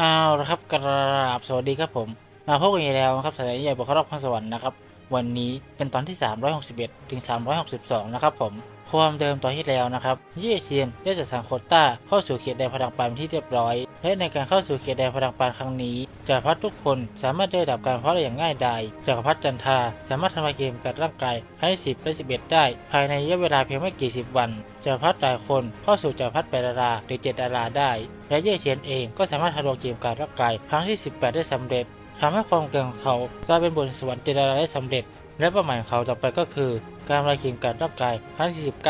เอาละครับกราบสวัสดีครับผม มาพบกันอีกแล้วนะครับสถานีใหญ่บุคลากรสวรรค์นะครับ วันนี้เป็นตอนที่ 361 ถึง 362 นะครับผม ความเดิมตอนที่แล้วนะครับ เย่เทียนได้จัดสางโคต้าเข้าสู่เขตแดนพลังปานเป็นที่เรียบร้อย และในการเข้าสู่เขตแดนพลังปานครั้งนี้จักรพรรดิทุกคนสามารถได้ดับการเพาะได้อย่างง่ายดายจักรพรรดิจันทาสามารถทำลายเกมกัดร่างกายให้ 10 และ 11 ได้ ภายในระยะเวลาเพียงไม่กี่สิบวันจักรพรรดิหลายคนเข้าสู่จักรพรรดิแปดดาราหรือเจ็ดดาราได้ และเย่เทียนเองก็สามารถทะลวงเกมการร่างกายครั้งที่ 18 ได้สำเร็จทำให้ความเก่งของเขากลายเป็นบนสวรรค์เจดาราได้สำเร็จ และเป้าหมายของเขาต่อไปก็คือ การทำลายขีมการร่างกายครั้งที่ 19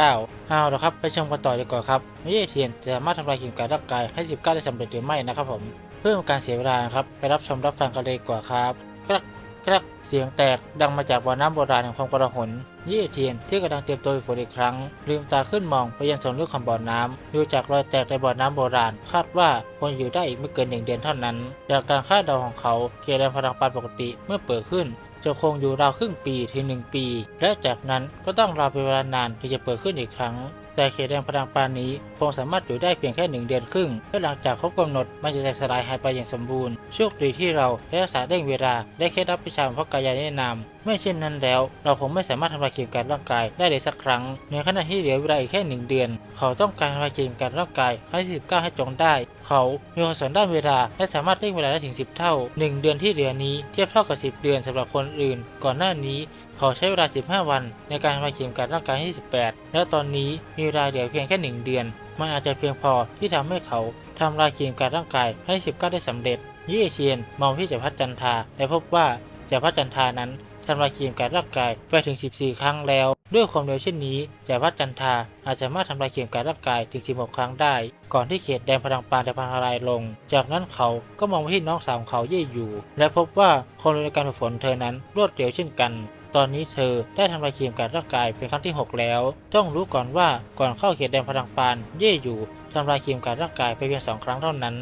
เอาละครับไปชมกันต่อดีกว่าครับไม่ใช่เทียนจะสามารถทำลายขีมการร่างกายให้ 19 ได้สำเร็จหรือไม่นะครับผม เพื่อการเสียเวลาครับไปรับชมรับฟังกันเลยดีกว่าครับกรักกรักเสียงแตกดังมาจากบ่อน้ำโบราณแห่งความกระหนเย่เทียนที่กำลังเตรียมตัวฝนอีกครั้ง ลืมตาขึ้นมองไปยังส่วนลึกของบ่อน้ำดูจากรอยแตกในบ่อน้ำโบราณ คาดว่าควรอยู่ได้อีกไม่เกินหนึ่งเดือนเท่านั้น จากการคาดเดาของเขาเกแรงพลังปานปกติเมื่อเปิดขึ้น จะคงอยู่ราวครึ่งปีถึงหนึ่งปี และจากนั้นก็ต้องรอเป็นเวลานานที่จะเปิดขึ้นอีกครั้ง แต่เขตแดนพลังปานนี้คงสามารถอยู่ได้เพียงแค่หนึ่งเดือนครึ่งและหลังจากครบกำหนดมันจะแตกสลายหายไปอย่างสมบูรณ์โชคดีที่เราได้รักษาเร่งเวลาได้เคล็ดลับวิชาเพกาะกายาแนะนำ ไม่เช่นนั้นแล้ว เราคงไม่สามารถทำลายเข็มการร่างกายได้เลยสักครั้ง ในขณะที่เหลือเวลาอีกแค่หนึ่งเดือน เขาต้องการทำลายเข็มการร่างกายครั้งที่19ให้จงได้ เขามีความสามารถด้านเวลาและสามารถเร่งเวลาได้ถึง10เท่า1เดือนที่เหลือนี้เทียบเท่ากับ10เดือนสำหรับคนอื่น ก่อนหน้านี้เขาใช้เวลา 15 วัน ในการทำลายเข็มการร่างกายให้18 และตอนนี้มีเวลาเหลือเพียงแค่ 1 เดือน มันอาจจะเพียงพอที่ทำให้เขาทำลายเข็มการร่างกายให้19 ได้สำเร็จ เย่เทียนมองที่จักรพรรดิจันทาและพบว่าจักรพรรดิจันทานั้น ทำลายเข็มการร่างกายไปถึง 14 ครั้งแล้ว ด้วยความเร็วเช่นนี้จักรพรรดิจันทาอาจสามารถทำลายเข็มการร่างกายถึง 16 ครั้งได้ ก่อนที่เขตแดนพลังปานจะพังทลายลง จากนั้นเขาก็มองไปที่น้องสาวของเขาเย่อยู่ และพบว่าความเร็วในการฝึกฝนเธอนั้นรวดเร็วเช่นกันตอนนี้เธอได้ทำลายเข็มการร่างกายเป็นครั้งที่ 6 แล้ว ต้องรู้ก่อนว่าก่อนเข้าเขตแดนพลังปานเย่อยู่ทำลายเข็มการร่างกายไปเพียงสองครั้งเท่านั้น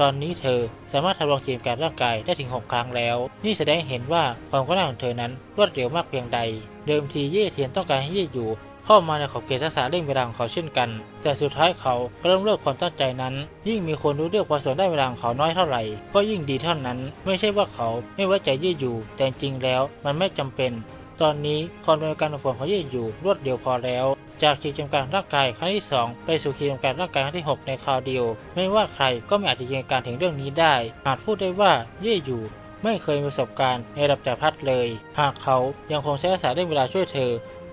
ตอนนี้เธอสามารถทำลายเข็มการร่างกายได้ถึง 6 ครั้งแล้ว นี่แสดงให้เห็นว่าความก้าวหน้าของเธอนั้นรวดเร็วมากเพียงใด เดิมทีเย่เทียนต้องการให้เย่อยู่ เข้ามาในขอบเขตทักษะเร่งเวลาของเขาเช่นกัน แต่สุดท้ายเขาก็เริ่มเลิกความตั้งใจนั้น ยิ่งมีคนรู้เรื่องความสนได้เวลาของเขาน้อยเท่าไหร่ ก็ยิ่งดีเท่านั้น ไม่ใช่ว่าเขาไม่ไว้ใจเย่อยู่ แต่จริงแล้วมันไม่จำเป็น ตอนนี้ความเร็นการฝึกฝนของเย่อยู่รวดเร็วพอแล้วจากขีดจำกัดร่างกายครั้งที่ 2 ไปสู่ขีดจำกัดร่างกายครั้งที่ 6 ในคราวเดียว ไม่ว่าใครก็ไม่อาจจะจินตนาการถึงเรื่องนี้ได้ อาจพูดได้ว่าเย่อยู่ไม่เคยมีประสบการณ์ในระดับจักรพรรดิเลย หากเขายังคงใช้ภาษาเร่งเวลาช่วยเธอ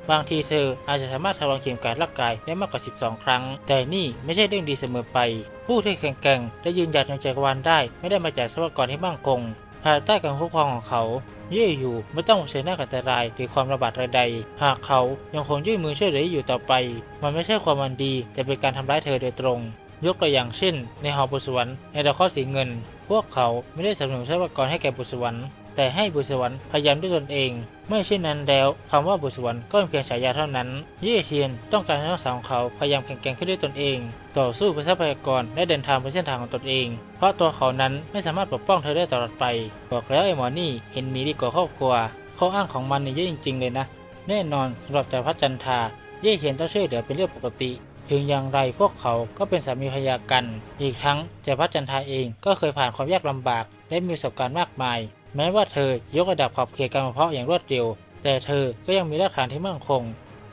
บางทีเธออาจจะสามารถทำลายเข็มการร่างกายได้มากกว่า 12 ครั้ง แต่นี่ไม่ใช่เรื่องดีเสมอไป ผู้ที่แข็งแกร่งและยืนหยัดในจักรวาลได้ ไม่ได้มาจากทรัพยากรที่มั่นคง ภายใต้การคุ้มครองของเขา เย่อยู่ไม่ต้องเผชิญหน้ากับอันตรายหรือความระบาดใดๆหากเขายังคงยื่นมือช่วยเหลืออยู่ต่อไป มันไม่ใช่ความมันดี แต่เป็นการทำร้ายเธอโดยตรง ยกตัวอย่างเช่น ในหอบุษวรรค์ในดาวข้อสีเงิน พวกเขาไม่ได้สนับสนุนทรัพยากรให้แก่บุษวรรค์ แต่ให้บุษวรรค์พยายามด้วยตนเองไม่เช่นนั้นแล้วคำว่าบุษวรรค์ก็เป็นเพียงฉายาเท่านั้น เย่เทียนต้องการให้น้องสาวของเขาพยายามแข็งแกร่งขึ้นด้วยตนเอง ต่อสู้เพื่อทรัพยากรและเดินทางไปเส้นทางของตนเอง เพราะตัวเขานั้นไม่สามารถปกป้องเธอได้ตลอดไป บอกแล้วไอ้หมอนี่เห็นมีดีกว่าครอบครัวข้ออ้างของมันนี่เยอะจริง ๆ เลยนะ แน่นอนสำหรับจักรพรรดิจันทาเย่เทียนต้องช่วยเหลือเป็นเรื่องปกติ ถึงอย่างไรพวกเขาก็เป็นสามีภรรยากัน อีกทั้งจักรพรรดิจันทาเองก็เคยผ่านความยากลำบาก และมีประสบการณ์มากมาย แม้ว่าเธอยกระดับขอบเขตการเพาะอย่างรวดเร็ว แต่เธอก็ยังมีรากฐานที่มั่นคง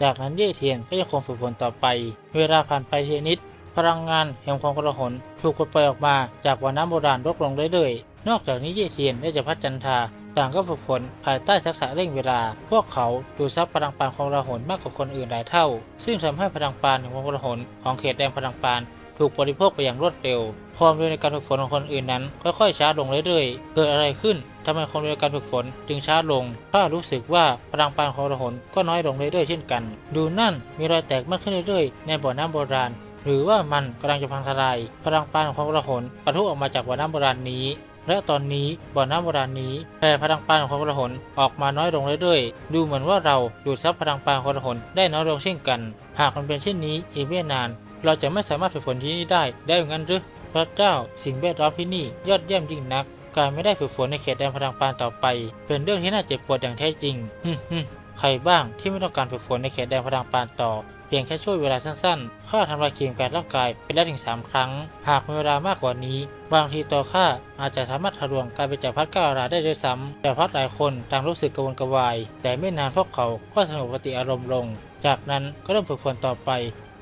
จากนั้นเย่เทียนก็ยังคงฝึกฝนต่อไป เวลาผ่านไปเทีละนิด พลังงานแห่งความกระหนถูกปลดปล่อยออกมาจากบ่อน้ำโบราณลดลงเรื่อยๆ นอกจากนี้เย่เทียนและจักรพรรดิจันทาต่างก็ฝึกฝนภายใต้ทักษะเร่งเวลา พวกเขาดูซับพลังปานของกระหนมากกว่าคนอื่นหลายเท่า ซึ่งทำให้พลังปานแห่งความกระหนของเขตแดนพลังปานถูกบริโภคไปอย่างรวดเร็ว ความเร็วในการฝึกฝนของคนอื่นนั้น ค่อยๆช้าลงเรื่อยๆ เกิดอะไรขึ้น ทำไมความเร็วการฝึกฝนจึงช้าลงข้ารู้สึกว่าพลังปานของระหนก็น้อยลงเรื่อยๆเช่นกัน ดูนั่นมีรอยแตกมากขึ้นเรื่อยๆ ในบ่อน้ำโบราณ หรือว่ามันกำลังจะพังทลาย พลังปานของระหนปะทุออกมาจากบ่อน้ำโบราณนี้และตอนนี้บ่อน้ำโบราณนี้แผ่พลังปานของระหนออกมาน้อยลงเรื่อยๆ ดูเหมือนว่าเราดูดซับพลังปานของระหนได้น้อยลงเช่นกัน หากมันเป็นเช่นนี้อีกไม่นาน เราจะไม่สามารถฝึกฝนที่นี่ได้ได้อย่างนั้นหรือพระเจ้าสิ่งแวดล้อมที่นี่ยอดเยี่ยมยิ่งนัก การไม่ได้ฝึกฝนในเขตแดนพลังปานต่อไป เป็นเรื่องที่น่าเจ็บปวดอย่างแท้จริงฮึมใครบ้างที่ไม่ต้องการฝึกฝนในเขตแดนพลังปานต่อ เพียงแค่ช่วยเวลาสั้นๆ ข้าทำลายเกมการร่างกายเป็นได้ถึง 3 ครั้ง หากมีเวลามากกว่านี้ บางทีตัวข้าอาจจะสามารถทะลวงกายเป็นจักรพรรดิก้าวราได้ด้วยซ้ำจักรพรรดิหลายคนต่างรู้สึกกระวนกระวาย แต่ไม่นานพวกเขาก็สงบปกติอารมณ์ลง จากนั้นก็เริ่มฝึกฝนต่อไป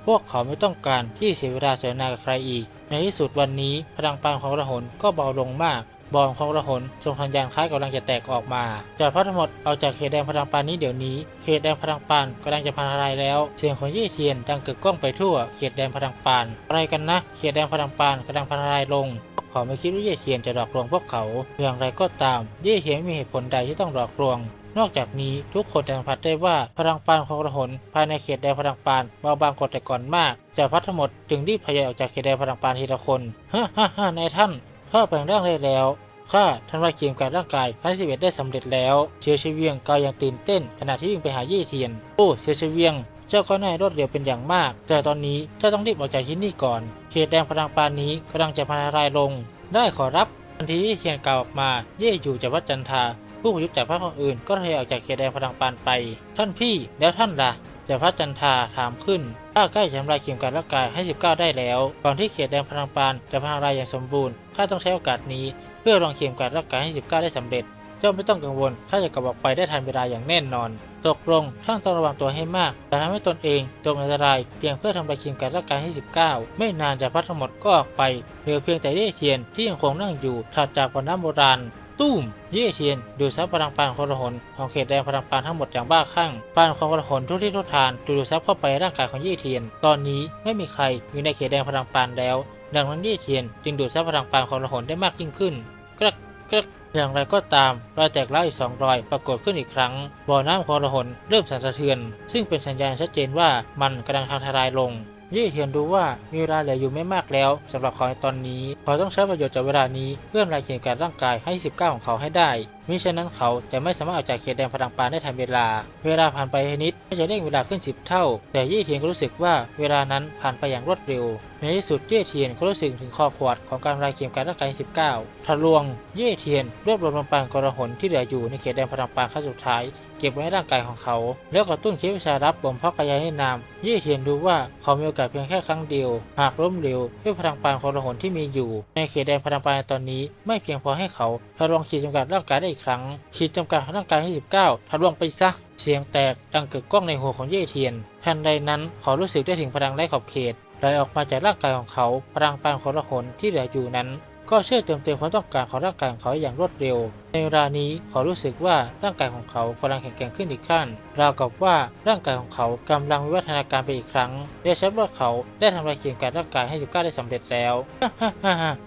พวกเขาไม่ต้องการที่เสียเวลาเสวนากับใครอีก ในที่สุดวันนี้พลังปานของระหนก็เบาลงมาก บอลของระหนทรงสัญญาณคล้ายกำลังจะแตกออกมาจากพัดทั้งหมดเอาจากเขตแดงพลังปานนี้เดี๋ยวนี้ เขตแดงพลังปานกำลังจะพันอะไรแล้ว เสียงของเย่เทียนดังกึกก้องไปทั่ว เขตแดงพลังปาน อะไรกันนะ เขตแดงพลังปานกำลังพันอะไรลงเขาไม่คิดว่าเย่เทียนจะหลอกลวงพวกเขา อย่างไรก็ตาม เย่เทียนไม่มีเหตุผลใดที่ต้องหลอกลวงนอกจากนี้ทุกคนจะสัมผัสได้ว่าพลังปานของระหนภายในเขตแดนพลังปานเบาบางกว่าแต่ก่อนมากจากพัดทั้งหมดจึงรีบพยายออกจากเขตแดนพลังปานทีละคนฮ่าฮ่าฮ่านายท่าน ข้าแปลงร่างได้แล้วข้าทำลายเกมการร่างกายครั้งที่สิบเอ็ดได้สำเร็จแล้ว เชียวเชเวียงกายยังตื่นเต้น ขณะที่วิ่งไปหายี่เทียน โอ้เชียวเชเวียง เจ้าก็น่ารวดเร็วเป็นอย่างมาก แต่ตอนนี้เจ้าต้องรีบออกจากที่นี่ก่อน เขตแดนพลังปานนี้กำลังจะพันรายลง ได้ขอรับทันทีที่เทียนกล่าวออกมา เย่อยู่จากวัดจันทา ผู้ประยุทธ์จากพรรคอื่น ก็ทยอยออกจากเขตแดนพลังปานไป ท่านพี่แล้วท่านล่ะ จากพระจันทาถามขึ้นข้าใกล้จะทำลายเข็มการร่างกายให้ 19 ได้แล้ว ก่อนที่เขตแดนพลังปานจะพังรายอย่างสมบูรณ์ข้าต้องใช้โอกาสนี้ เพื่อลองเข็มการร่างกายให้ 19 ได้สำเร็จ เจ้าไม่ต้องกังวลข้าจะกลับออกไปได้ทันเวลาอย่างแน่นอน ตกลงท่านต้องระวังตัวให้มากแต่ทำให้ตนเองตกอันตรายเพียงเพื่อทำลายเข็มการร่างกายให้ 19 ไม่นานจากพัดทั้งหมดก็ออกไปเหลือเพียงแต่เย่เทียนที่ยังคงนั่งอยู่ถัดจากบ่อน้ำโบราณ ตุ้ม เย่เทียน ดูดซับพลังปานของระหนของเขตแดนพลังปานทั้งหมดอย่างบ้าคลั่งปานของระหนทุกที่ทุกทานดูดซับเข้าไปในร่างกายของเย่เทียน ตอนนี้ไม่มีใครอยู่ในเขตแดนพลังปานแล้ว ดังนั้นเย่เทียน จึงดูดซับพลังปานของระหนได้มากยิ่งขึ้น กระกระอย่างไรก็ตามรอยแตกร้าวอีกสองรอยปรากฏขึ้นอีกครั้ง บ่อน้ำของระหนเริ่มสั่นสะเทือน ซึ่งเป็นสัญญาณชัดเจนว่ามันกำลังทางทลายลง ยี่เทียนรู้ว่ามีเวลาเหลืออยู่ไม่มากแล้วสำหรับเขาในตอนนี้เขาต้องใช้ประโยชน์จากเวลานี้เพื่อทำลายเขียนการร่างกายให้ 19 ของเขาให้ได้มิฉะนั้นเขาจะไม่สามารถออกจากเขตแดนพลังปานได้ทันเวลา เวลาผ่านไปนิดก็จะเร่งเวลาขึ้น 10 เท่า แต่เย่เทียนก็รู้สึกว่าเวลานั้นผ่านไปอย่างรวดเร็ว ในที่สุดเย่เทียนก็รู้สึกถึงข้อขวดของการทำลายเขียนการร่างกายให้19ทะลวง เย่เทียนรวบรวมพลังปานกระหนที่เหลืออยู่ในเขตแดนพลังปานขั้นสุดท้าย เก็บไว้ในร่างกายของเขา แล้วกระตุ้นเคสวิชารับบ่มเพาะกายในนามเย่เทียนรู้ว่าเขามีโอกาสเพียงแค่ครั้งเดียว หากล้มเหลวด้วยพลังปานขอระหนที่มีอยู่ ในเขตแดนพลังปานตอนนี้ ไม่เพียงพอให้เขาทะลวงขีดจำกัดร่างกายได้อีกครั้งขีดจำกัดร่างกายให้19ทะลวงไปซะ เสียงแตกดังเกิดก้องในหัวของเย่เทียนทันใดนั้นเขารู้สึกได้ถึงพลังไร้ขอบเขตไหลออกมาจากร่างกายของเขาพลังปานของระหนที่เหลืออยู่นั้น ก็เชื่อเติมเต็มความต้องการของร่างกายของเขาอย่างรวดเร็ว ในเวลานี้เขารู้สึกว่าร่างกายของเขากำลังแข็งแกร่งขึ้นอีกขั้น ราวกับว่าร่างกายของเขากำลังวิวัฒนาการไปอีกครั้งและชัดว่าเขาได้ทำลายเขียนการร่างกายให้19ได้สำเร็จแล้ว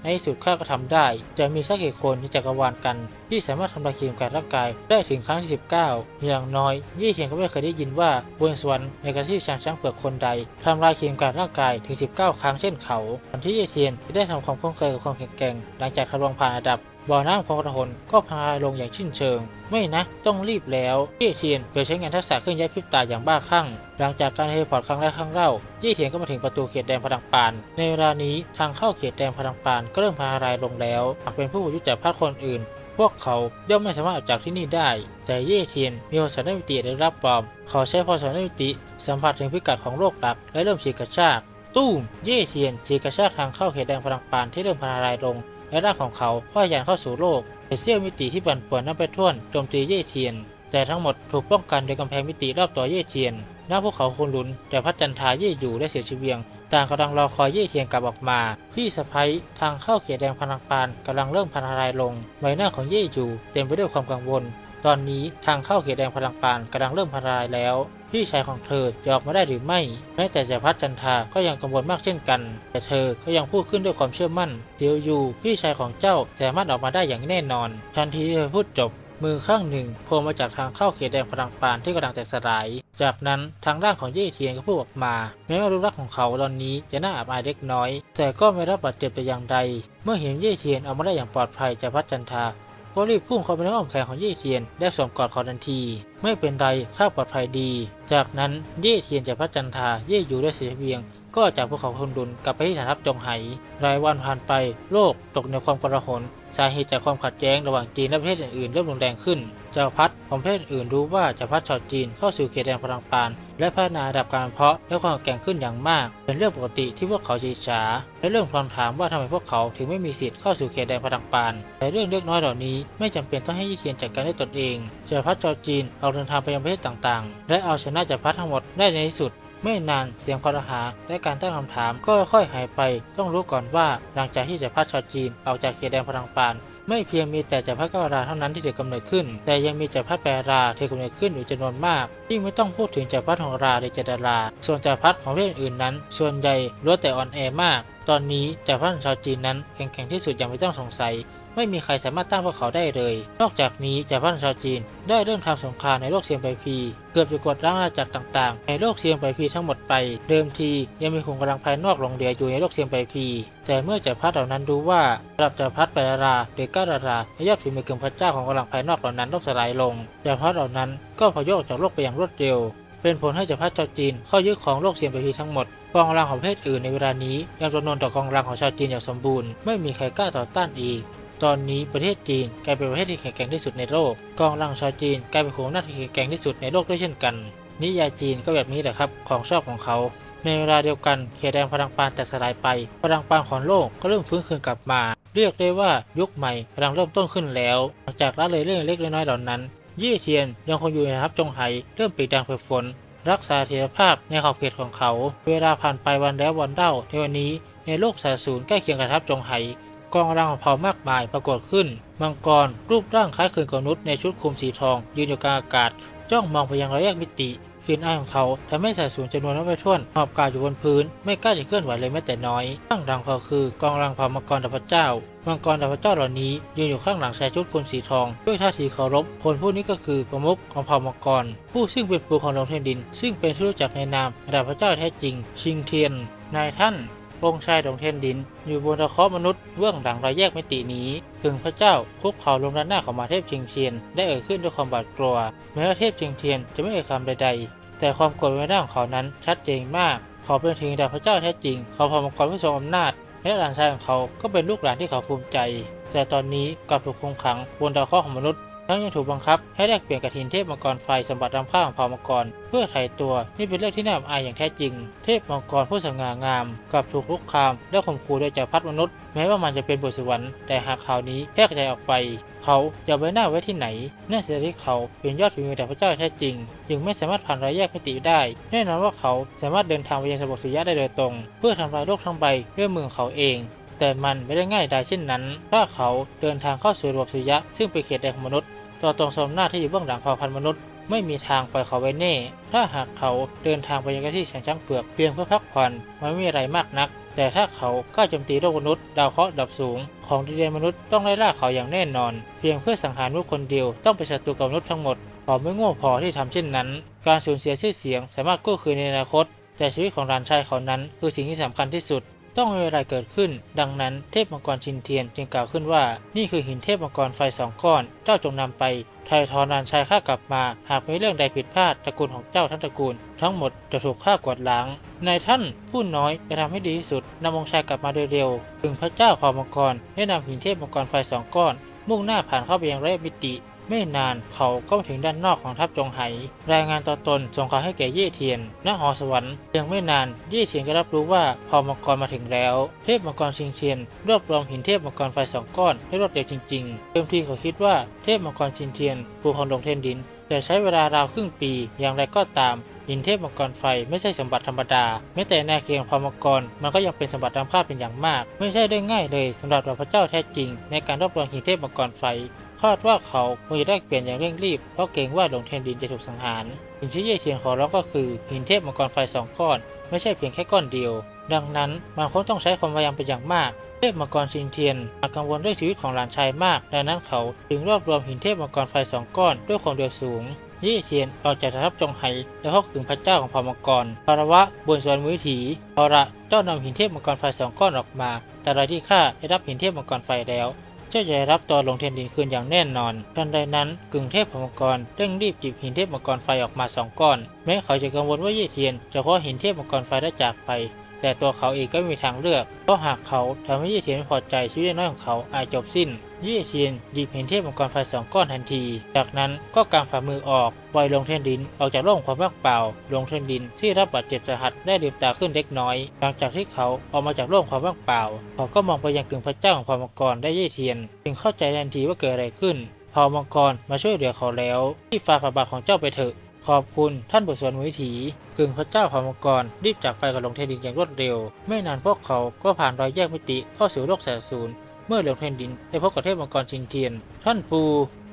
ในที่สุดข้าก็ทำได้ จะมีสักกี่คนในจักรวาลกัน ที่สามารถทำลายเขียนการร่างกายได้ถึงครั้งที่19 อย่างน้อย ยี่เขียนก็ไม่เคยได้ยินว่าบนสวรรค์ในการที่ชางช้างเผือกคนใดทำลายเขียนการร่างกายถึง 19 ครั้งเช่นเขาก่อนที่ยี่เทียนจะได้ทำความคุ้นเคยกับความแข็งแกร่งหลังจากทะลวงผ่านระดับ บ่อน้ำของกระหนก็พาลงอย่างชิ้นเชิง ไม่นะ ต้องรีบแล้วเย่เทียนโดยใช้งานทักษะเครื่องย้ายพริบตาอย่างบ้าคลั่ง หลังจากการเทเลพอร์ตครั้งแรกครั้งเล่าเย่เทียนก็มาถึงประตูเขตแดนพลังปาน ในเวลานี้ทางเข้าเขตแดนพลังปานก็เริ่มพารายลงแล้วหากเป็นผู้ประยุทธจากภาคคนอื่น พวกเขาย่อมไม่สามารถออกจากที่นี่ได้ แต่เย่เทียนมีพรสวรวิติได้รับปลอม เขาใช้พรสวรวิติสัมผัสถึงพิกัดของโลกหลักและเริ่มฉีกกระชาก ตู้มเย่เทียนฉีกกระชากทางเข้าเขตแดนพลังปานที่เริ่มพารายลง และร่างของเขาก็ยันเข้าสู่โลกแต่เสี้ยวมิติที่ปั่นป่วนนั้นไปท่วนโจมตีเย่เทียน แต่ทั้งหมดถูกป้องกันโดยกำแพงมิติรอบตัวเย่เทียนหน้าพวกเขาคนลุน แต่พัดจันทาเย่อยู่และเสียชีวิงต่างกำลังรอคอยเย่เทียนกลับออกมา พี่สะพ้ยทางเข้าเขตแดงพลังปานกำลังเริ่มพันทลายลงใบหน้าของเย่อยู่เต็มไปด้วยความกังวล ตอนนี้ทางเข้าเขตแดงพลังปานกำลังเริ่มพันทลายแล้ว พี่ชายของเธอจะออกมาได้หรือไม่ แม้แต่เจพัฒจันทาก็ยังกังวลมากเช่นกัน แต่เธอก็ยังพูดขึ้นด้วยความเชื่อมั่นเดียวอยู่พี่ชายของเจ้าสามารถออกมาได้อย่างแน่นอน ทันทีที่เธอพูดจบมือข้างหนึ่งโผล่มาจากทางเข้าเขตแดงพลังปานที่กำลังแตกสลาย จากนั้นทางร่างของเย่เทียนก็พูดออกมา แม้ว่ารูปลักษณ์ของเขาตอนนี้จะน่าอับอายเล็กน้อย แต่ก็ไม่รับบาดเจ็บแต่อย่างใด เมื่อเห็นเย่เทียนออกมาได้อย่างปลอดภัยจากพัฒจันทา ก็รีบพุ่งเข้าไปในอ้อมแขนของเย่เทียนและสวมกอดเขาทันที ไม่เป็นไรข้าปลอดภัยดี จากนั้นเย่เทียนจากพระจันทาเย่อยู่ด้วยเสียเพียง ก็จากภูเขาทุนดุนกลับไปที่ฐานทัพจงไหรายวันผ่านไปโลกตกในความกระหนสาเหตุจากความขัดแย้งระหว่างจีนและประเทศอื่นๆเริ่มรุนแรงขึ้นจักรพรรดิของประเทศอื่นรู้ว่าจักรพรรดิชาวจีนเข้าสู่เขตแดนพลังปาน และพัฒนาระดับการเพาะและความแข็งขึ้นอย่างมาก เป็นเรื่องปกติที่พวกเขาจีฉาและเริ่มทวงถามว่าทำไมพวกเขาถึงไม่มีสิทธิ์เข้าสู่เขตแดนพลังปาน แต่เรื่องเล็กน้อยเหล่านี้ไม่จำเป็นต้องให้ยี่เทียนจัดการด้วยตนเองจักรพรรดิชาวจีนออกเดินทางไปยังประเทศต่างๆ และเอาชนะจักรพรรดิทั้งหมดได้ในที่สุด ไม่นานเสียงคอรหาและการตั้งคำถามก็ค่อยหายไป ต้องรู้ก่อนว่าหลังจากที่จักรพรรดิชาวจีนออกจากเขตแดนพลังปาน ไม่เพียงมีแต่จักรพรรดิกวราเท่านั้นที่ถือกำเนิดขึ้น แต่ยังมีจักรพรรดิแปรราถือกำเนิดขึ้นอยู่จำนวนมากยิ่งไม่ต้องพูดถึงจักรพรรดิของราหรือเจดารา ส่วนจักรพรรดิของประเทศอื่นนั้น ส่วนใหญ่ล้วนแต่อ่อนแอมาก ตอนนี้จักรพรรดิชาวจีนนั้นแข็งแกร่งที่สุดอย่างไม่ต้องสงสัย ไม่มีใครสามารถตั้งพวกเขาได้เลย นอกจากนี้จักรพรรดิชาวจีน ได้เริ่มทำสงครามในโลกเซียมไบพีเกือบจะกดล้างอาณาจักรต่างๆ ในโลกเซียมไบพีทั้งหมดไป เดิมทียังมีขุมกำลังภายนอกหลงเหลืออยู่ในโลกเซียมไบพีแต่เมื่อจักรพรรดิเหล่านั้นรู้ว่าระดับจักรพรรดิปราราหรือก้าดาราและยอดฝีมือกึ่งพระเจ้าของกำลังภายนอกเหล่านั้นต้องสลายลงจักรพรรดิเหล่านั้นก็พยออกจากโลกไปอย่างรวดเร็วเป็นผลให้จักรพรรดิชาวจีนเข้ายึดของโลกเซียมไบพีทั้งหมด กองกำลังของประเทศอื่นในเวลานี้ยังจำนวนต่อกองกำลังของชาวจีนอย่างสมบูรณ์ ไม่มีใครกล้าต่อต้านอีก ตอนนี้ประเทศจีนกลายเป็นประเทศที่แข็งแกร่งที่สุดในโลกกองกำลังชาวจีนกลายเป็นขุมอำนาจที่แข็งแกร่งที่สุดในโลกด้วยเช่นกัน นิยายจีนก็แบบนี้แหละครับของชอบของเขา ในเวลาเดียวกันเขตแดนพลังปานแตกสลายไป พลังปานของโลกก็เริ่มฟื้นคืนกลับมา เรียกได้ว่ายุคใหม่กำลังเริ่มต้นขึ้นแล้วหลังจากละเลยเรื่องเล็กๆน้อยๆเหล่านั้น ยี่เทียนยังคงอยู่ในทัพจงไหเริ่มปีกดังฝึกฝนรักษาเสถียรภาพในขอบเขตของเขา เวลาผ่านไปวันแล้ววันเล่าในวันนี้ในโลกสาสูรใกล้เคียงกับทัพจงไห กองกำลังของเผ่ามากมายปรากฏขึ้น มังกรรูปร่างคล้ายคลึงกับนุษย์ในชุดคลุมสีทอง ยืนอยู่กลางอากาศ จ้องมองไปยังระยะมิติกลิ่นอายของเขาทำให้สายสูญจำนวนนับไม่ถ้วนหอบกายอยู่บนพื้น ไม่กล้าจะเคลื่อนไหวเลยแม้แต่น้อย ข้างหลังเขาคือกองกำลังเผ่ามังกรดับพระเจ้า มังกรดับพระเจ้าเหล่านี้ยืนอยู่ข้างหลังชายชุดคลุมสีทอง ด้วยท่าทีเคารพ คนผู้นี้ก็คือประมุขของเผ่ามังกร ผู้ซึ่งเป็นปู่ของดวงเทียนดิน ซึ่งเป็นที่รู้จักในนามดับพระเจ้าแท้จริง ชิงเทียน นายท่าน องค์ชายดงเทนดิน อยู่บนตะเคาะมนุษย์เบื้องหลังรอยแยกมิตินี้กึ่งพระเจ้าคุกเข่าลงด้านหน้าของมาเทพเชียงเทียน ได้เอ่ยขึ้นด้วยความบาดกลัวแม้ว่าเทพเชียงเทียนจะไม่เอ่ยคำใดๆ แต่ความโกรธในด้านของเขานั้นชัดเจนมาก เขาเป็นถึงดาบพระเจ้าแท้จริง เขาพอมังกรผู้ทรงอำนาจและหลานชายของเขาก็เป็นลูกหลานที่เขาภูมิใจ แต่ตอนนี้กลับถูกคุมขังบนดาวเคาะของมนุษย์ ทั้งยังถูกบังคับให้แลกเปลี่ยนกับทินเทพมังกรไฟสมบัติรำค่าของเผ่ามังกร เพื่อไถ่ตัวนี่เป็นเรื่องที่น่าอับอายอย่างแท้จริง เทพมังกรผู้สง่างามกับถูกลุกคามและข่มขู่โดยจักรพรรดิมนุษย์ แม้ว่ามันจะเป็นบทสวรรค์แต่หากข่าวนี้แพร่กระจายออกไป เขาจะเอาใบหน้าไว้ที่ไหนน่าเสียดายที่เขาเป็นยอดฝีมือแต่พระเจ้าแท้จริงจึงไม่สามารถผ่านรอยแยกมิติได้ แน่นอนว่าเขาสามารถเดินทางไปยังสมบัติสุริยะได้โดยตรง เพื่อทำลายโลกทั้งใบด้วยมือของเขาเองแต่มันไม่ได้ง่ายได้เช่นนั้น ถ้าเขาเดินทางเข้าสู่ระบบสุริยะซึ่งเป็นเขตแดนของมนุษย์ ตัวตรงสมหน้าที่อยู่เบื้องหลังเผ่าพันธุ์มนุษย์ ไม่มีทางปล่อยเขาไว้แน่ ถ้าหากเขาเดินทางไปยังที่แสงช้างเผือกเพียงเพื่อพักผ่อนมันไม่มีอะไรมากนัก แต่ถ้าเขากล้าโจมตีโลกมนุษย์ดาวเคราะห์ดับสูง ของดินแดนมนุษย์ต้องไล่ล่าเขาอย่างแน่นอน เพียงเพื่อสังหารมนุษย์คนเดียวต้องเป็นศัตรูกับมนุษย์ทั้งหมดเขาไม่โง่พอที่ทำเช่นนั้น การสูญเสียชื่อเสียงสามารถกู้คืนในอนาคต แต่ชีวิตของหลานชายเขานั้นคือสิ่งที่สำคัญที่สุด ต้องมีอะไรเกิดขึ้น ดังนั้นเทพมังกรชินเทียนจึงกล่าวขึ้นว่า นี่คือหินเทพมังกรไฟสองก้อน เจ้าจงนำไปไทยทอนานชายข้ากลับมา หากมีเรื่องใดผิดพลาดตระกูลของเจ้าทั้งตระกูล ทั้งหมดจะถูกฆ่ากวาดล้าง นายท่านผู้น้อยจะทำให้ดีที่สุดนำองค์ชายกลับมาโดยเร็ว ถึงพระเจ้าเผ่ามังกรได้นำหินเทพมังกรไฟสองก้อน มุ่งหน้าผ่านเข้าไปยังไรมิติ ไม่นานเขาก็มาถึงด้านนอกของทัพจงไห รายงานต่อตนส่งข่าวให้แก่เย่เทียนณหอสวรรค์เพียงไม่นานเย่เทียนก็รับรู้ว่าพอมังกรมาถึงแล้ว เทพมังกรชิงเทียนรวบรวมหินเทพมังกรไฟสองก้อนได้รวดเร็วจริงๆเดิมทีเขาคิดว่าเทพมังกรชินเทียนผู้ของดงเทนดิน แต่ใช้เวลาราวครึ่งปีอย่างไรก็ตามหินเทพมังกรไฟไม่ใช่สมบัติธรรมดาแม้แต่แนเคียงพอมังกรมันก็ยังเป็นสมบัติตามค่าเป็นอย่างมาก ไม่ใช่ได้ง่ายเลยสำหรับพระเจ้าแท้จริง ในการรวบรวมหินเทพมังกรไฟ คาดว่าเขาคงจะได้เปลี่ยนอย่างเร่งรีบ เพราะเกรงว่าหลงเทนดินจะถูกสังหารสิ่งที่เย่เทียนขอร้องก็คือหินเทพมังกรไฟสองก้อน ไม่ใช่เพียงแค่ก้อนเดียว ดังนั้นมันคงต้องใช้ความพยายามเป็นอย่างมาก เทพมังกรชิงเทียนอาจกังวลเรื่องชีวิตของหลานชายมาก ดังนั้นเขาจึงรวบรวมหินเทพมังกรไฟสองก้อนด้วยความเร็วสูงเย่เทียนออกจากทัพจงไหและเข้าถึงพระเจ้าของเผ่ามังกรคารวะบนสวนมือถีเอาละเจ้านำหินเทพมังกรไฟสองก้อนออกมา แต่รายที่ข้าได้รับหินเทพมังกรไฟแล้ว จ้าจะได้รับตัวลงเทียนดินคืนอย่างแน่นอน ทันใดนั้นกึ่งเทพมังกรเร่งรีบจิบหินเทพมังกรไฟออกมาสองก้อน แม้เขาจะกังวลว่าเย่เทียนจะคว้าหินเทพมังกรไฟได้จากไป แต่ตัวเขาเองก็ไม่มีทางเลือก เพราะหากเขาทำให้เย่เทียนไม่พอใจชีวิตน้อยของเขาอาจจบสิ้นเย่เทียนหยิบเหินเทพมังกรไฟสองก้อนทันที จากนั้นก็กางฝ่ามือออกปล่อยลงเทนดินออกจากโลกความว่างเปล่า ลงเทนดินที่รับบาดเจ็บสาหัสได้ลืมตาขึ้นเล็กน้อย หลังจากที่เขาออกมาจากโลกความว่างเปล่า เขาก็มองไปยังกึ่งพระเจ้าของความมังกรได้เย่เทียน จึงเข้าใจทันทีว่าเกิดอะไรขึ้นเผ่ามังกรมาช่วยเหลือเขาแล้ว ที่ฝ่าฝ่าบาทของเจ้าไปเถอะ ขอบคุณท่านบุษวนวิถีกึ่งพระเจ้าเผ่ามังกรรีบจากไปกับหลงเทนดินอย่างรวดเร็ว ไม่นานพวกเขาก็ผ่านรอยแยกมิติเข้าสู่โลกแสนศูนย์เมื่อหลงเทนดินได้พบกับเทพมังกรชิงเทียน ท่านปู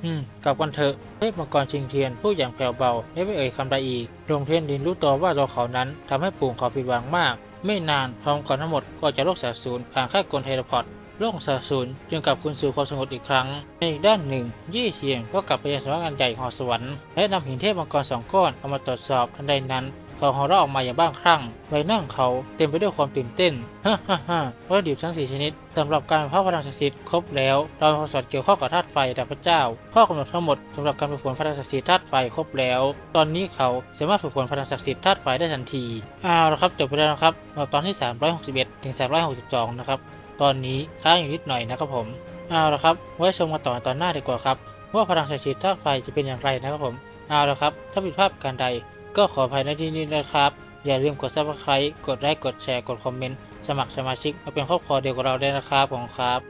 อืมกลับกันเถอะเทพมังกรชิงเทียนพูดอย่างแผ่วเบาและไม่เอ่ยคำใดอีกหลงเทนดินรู้ตัวว่าตัวเขานั้นทำให้ปู่ของเขาผิดหวังมาก ไม่นานพร้อมก่อนทั้งหมดก็จะโลกแสนศูนย์ผ่านค่ายกลเทเลพอร์ต โลกสาสูญจึงกลับคืนสู่ความสงบอีกครั้ง ในอีกด้านหนึ่ง ยี่เทียนก็กลับไปยังสำนักงานใหญ่ของสวรรค์และนำหินเทพมังกรสองก้อนเอามาตรวจสอบทันใดนั้นเขาของเราะออกมาอย่างบ้างคลั่งใบหน้าของเขาเต็มไปด้วยความตื่นเต้นฮ่าฮ่าฮ่าวัตถุดิบทั้งสี่ชนิดสำหรับการพระพลังศักดิ์สิทธิ์ครบแล้ว เรามีความสอดเกี่ยวข้องกับธาตุไฟดับพระเจ้า ข้อกำหนดทั้งหมดสำหรับการฝึกฝนพลังศักดิ์สิทธิ์ธาตุไฟครบแล้ว ตอนนี้เขาสามารถฝึกฝนพลังศักดิ์สิทธิ์ธาตุไฟได้ทันทีเอาละครับจบไปแล้วนะครับตอนที่ 361ถึง362 นะครับ ตอนนี้ค้างอยู่นิดหน่อยนะครับผมเอาละครับไว้ชมกันต่อตอนหน้าดีกว่าครับว่าพลังสายชีดธาตุไฟจะเป็นอย่างไรนะครับผมเอาละครับ ถ้าผิดพลาดการใด ก็ขออภัยในที่นี้นะครับ อย่าลืมกดซับสไครต์กดไลค์กดแชร์กดคอมเมนต์สมัครสมาชิกมาเป็นครอบครัวเดียวกับเราได้นะครับผมครับ